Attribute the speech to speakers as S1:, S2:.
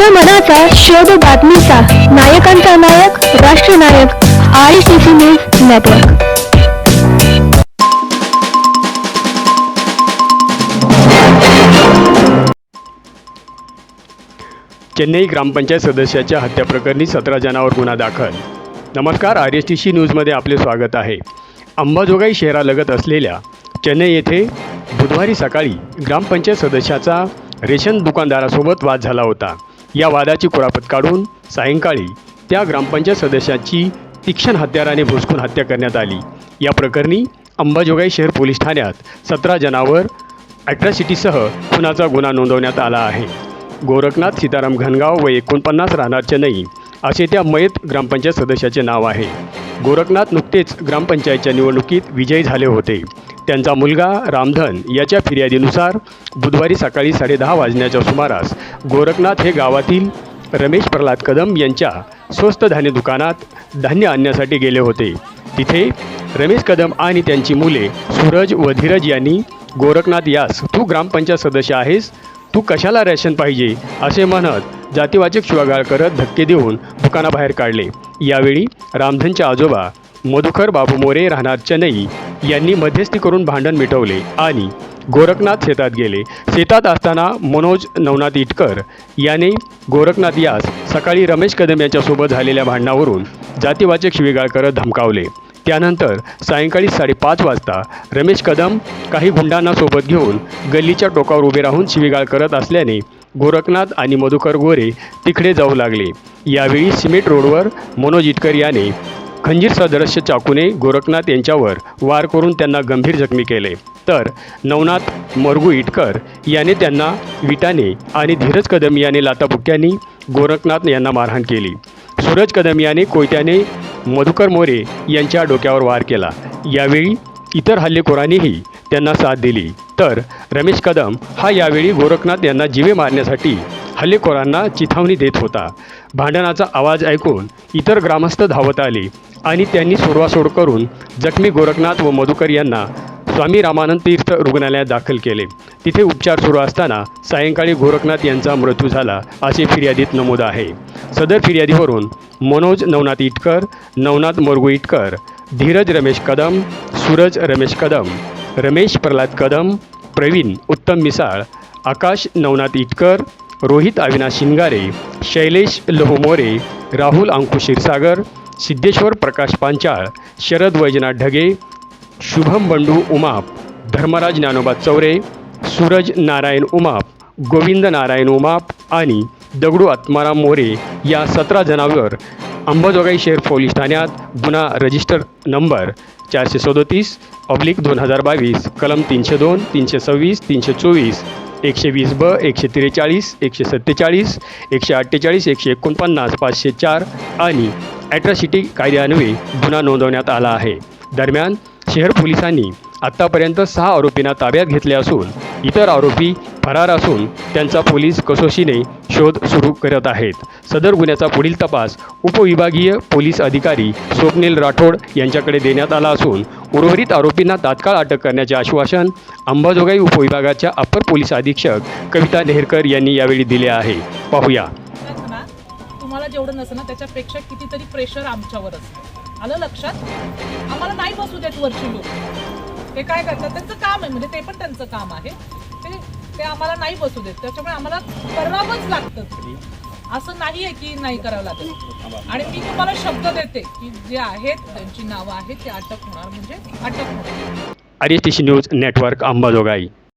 S1: माझ्या मनाचा शोध बातमीचा नायकांचा नायक राष्ट्रनायक I C C news network.
S2: Chennai ग्रामपंचायत सदस्याच्या हत्याप्रकरणी सतरा जणांवर गुन्हा दाखल. नमस्कार आर एस टी सी न्यूजमध्ये आपले स्वागत आहे. अंबाजोगाई शहरालगत असलेल्या चेन्नई येथे बुधवारी सकाळी ग्रामपंचायत सदस्याचा रेशन दुकानदारासोबत वाद झाला होता. या वादाची कुरापत काढून सायंकाळी त्या ग्रामपंचायत सदस्याची तीक्ष्ण हत्याराने भुसकून हत्या करण्यात आली. या प्रकरणी अंबाजोगाई शहर पोलीस ठाण्यात सतरा जणांवर ॲट्रॅसिटीसह खुनाचा गुन्हा नोंदवण्यात आला आहे. गोरखनाथ सीताराम घनगाव व एकोणपन्नास राहणार चेन्नई असे त्या मयत ग्रामपंचायत सदस्याचे नाव आहे. गोरखनाथ नुकतेच ग्रामपंचायतच्या निवडणुकीत विजयी झाले होते. त्यांचा मुलगा रामधन याच्या फिर्यादीनुसार बुधवारी सकाळी साडेदहा वाजण्याच्या सुमारास गोरखनाथ हे गावातील रमेश प्रल्हाद कदम यांच्या स्वस्त धान्य दुकानात धान्य आणण्यासाठी गेले होते. तिथे रमेश कदम आणि त्यांची मुले सूरज व धीरज यांनी गोरखनाथ यास तू ग्रामपंचायत सदस्य आहेस? तू कशाला रॅशन पाहिजे? असे म्हणत जातीवाचक शिवागाळ करत धक्के देऊन दुकानाबाहेर काढले. यावेळी रामधनच्या आजोबा मधुकर बाबू मोरे राहणार चेन्नई यांनी मध्यस्थी करून भांडण मिटवले आणि गोरखनाथ शेतात गेले. शेतात असताना मनोज नवनाथ इटकर याने गोरखनाथ यास सकाळी रमेश कदम यांच्यासोबत झालेल्या भांडणावरून जातीवाचक शिवीगाळ करत धमकावले. त्यानंतर सायंकाळी साडेपाच वाजता रमेश कदम काही गुंडांना सोबत घेऊन गल्लीच्या टोकावर उभे राहून शिवीगाळ करत असल्याने गोरखनाथ आणि मधुकर गोरे तिकडे जाऊ लागले. यावेळी सिमेंट रोडवर मनोज इटकर याने खंजीर सदृश्य चाकूने गोरखनाथ यांच्यावर वार करून त्यांना गंभीर जखमी केले. तर नवनाथ मरगू इटकर याने त्यांना विटाने आणि धीरज कदम याने लाताबुक्क्यांनी गोरखनाथ यांना मारहाण केली. सूरज कदम याने कोयत्याने मधुकर मोरे यांच्या डोक्यावर वार केला. यावेळी इतर हल्लेखोरांनीही त्यांना साथ दिली. तर रमेश कदम हा यावेळी गोरखनाथ यांना जीवे मारण्यासाठी हल्लेखोरांना चिथावणी देत होता. भांडणाचा आवाज ऐकून इतर ग्रामस्थ धावत आले. आणि त्यांनी सोडवासोड करून जखमी गोरखनाथ व मधुकर यांना स्वामी रामानंद तीर्थ रुग्णालयात दाखल केले. तिथे उपचार सुरू असताना सायंकाळी गोरखनाथ यांचा मृत्यू झाला असे फिर्यादीत नमूद आहे. सदर फिर्यादीवरून मनोज नवनाथ इटकर नवनाथ मोरगू इटकर धीरज रमेश कदम सूरज रमेश कदम रमेश प्रल्हाद कदम प्रवीण उत्तम मिसाळ आकाश नवनाथ इटकर रोहित अविनाश शिंगारे शैलेश लोहमोरे राहुल अंकुश क्षीरसागर सिद्धेश्वर प्रकाश पांचाळ शरद वैजनाथ ढगे शुभम बंडू उमाप धर्मराज ज्ञानोबा चौरे सूरज नारायण उमाप गोविंद नारायण उमाप आणि दगडू आत्माराम मोरे या सतरा जणांवर अंबाजोगाई शहर पोलीस ठाण्यात गुन्हा रजिस्टर नंबर चारशे सदोतीस ऑब्लिक दोन हजार बावीस कलम तीनशे दोन तीनशे सव्वीस तीनशे चोवीस एकशे वीस ब एकशे त्रेचाळीस एकशे सत्तेचाळीस एकशे अठ्ठेचाळीस एकशे एकोणपन्नास पाचशे चार आणि ॲट्रॉसिटी कायद्यान्वये गुन्हा नोंदवण्यात आला आहे. दरम्यान शहर पोलिसांनी आत्तापर्यंत सहा आरोपींना ताब्यात घेतले असून इतर आरोपी फरार असून त्यांचा पोलीस कसोशीने शोध सुरू करत आहेत. सदर गुन्ह्याचा पुढील तपास उपविभागीय पोलीस अधिकारी स्वप्नील राठोड यांच्याकडे देण्यात आला असून उर्वरित आरोपींना तात्काळ अटक करण्याचे आश्वासन अंबाजोगाई उपविभागाच्या अप्पर पोलीस अधीक्षक कविता नेहरकर यांनी यावेळी दिले आहे. पाहूया.
S3: तुम्हाला जेवढं नसतं ना त्याच्यापेक्षा कितीतरी प्रेशर आमच्यावर असतं. आलं लक्षात? आम्हाला नाही बसू देत वरची लोक. ते काय करतात? त्यांचं काम आहे म्हणजे ते पण त्यांचं काम आहे. ते ते आम्हाला नाही बसू देत. त्याच्यामुळे आम्हाला करावंच लागतं. असं नाही आहे की नाही करावं लागत. आणि मी तुम्हाला शब्द देते की जे आहेत त्यांची नावं आहेत ते अटक होणार म्हणजे अटक होणार.
S2: R S T C news network Ambajogai.